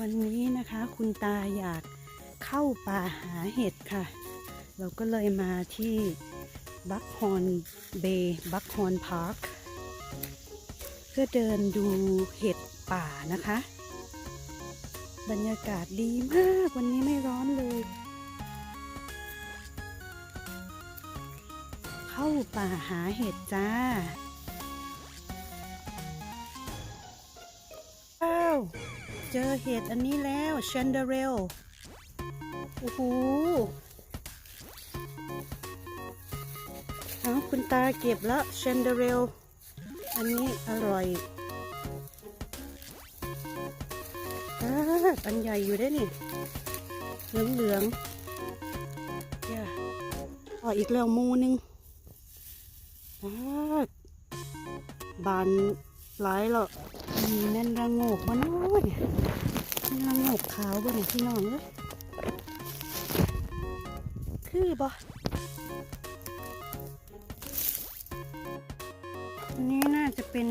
วันนี้นะคะคุณตาอยากเข้าป่าหาเห็ดค่ะ เราก็เลยมาที่บัคฮอนเบย์บัคฮอนพาร์คเพื่อเดินดูเห็ดป่านะคะ บรรยากาศดีมากวันนี้ไม่ร้อนเลย เข้าป่าหาเห็ดจ้า เจอเห็ดอันนี้แล้วเชนเดเรลโอ้โหเอาคุณตาเก็บแล้วเชนเดเรลอันนี้อร่อยอาอันใหญ่อยู่ได้นี่ เหลืองเหลืองๆเนี่ยอ๋ออีกแล้วมูหนึงบาน หลายแล้วมีแม่นระโงกบ่น้อยแม่นระโงกขาวบ่เนี่ยพี่น้องเอ้ยคือบ่อันนี้น่าจะเป็น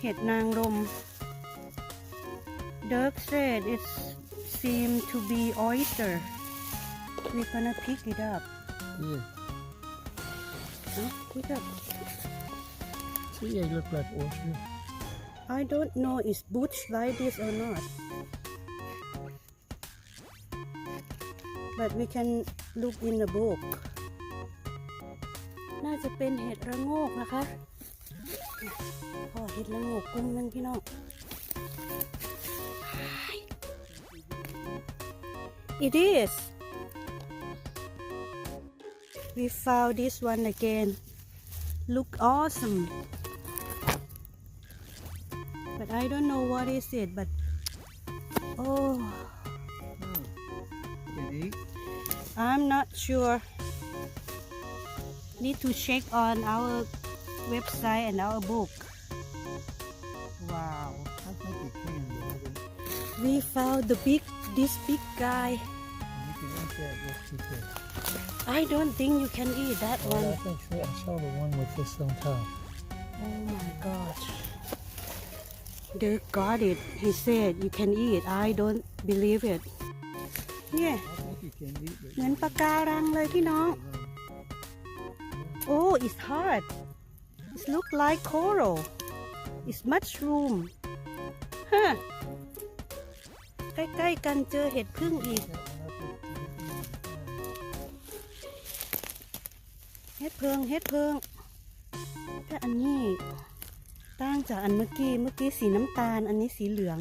เห็ดนางรม Dirk said it seem to be oyster we gonna pick it up Yeah. huh? pick up See, they look like oyster. I don't know is butch like this or not. But we can look in the book. น่าจะเป็นเห็ดระโงกนะคะพอเห็ดระโงกกุ้งนึงพี่น้อง It is. We found this one again. Look awesome. But I don't know what is it, but oh. I'm not sure. Need to check on our website and our book. Wow. I think you can. but We found the big, this big guy. You can eat that with chicken. I don't think you can eat that Oh, I one. think. I saw the one with this on top. Oh my gosh. Dirk got it. He said you can eat. I don't believe it. Yeah. I think you can eat it. เหมือนปะการังเลยพี่น้อง Oh, it's hard. It look like coral. It's mushroom. ฮะใกล้ๆกันเจอเห็ดพึ่งอีก เห็ดเพิง เห็ดเพิงแต่อันนี้ ต่างจากอันเมื่อกี้เมื่อกี้สีน้ำตาล อันนี้สีเหลือง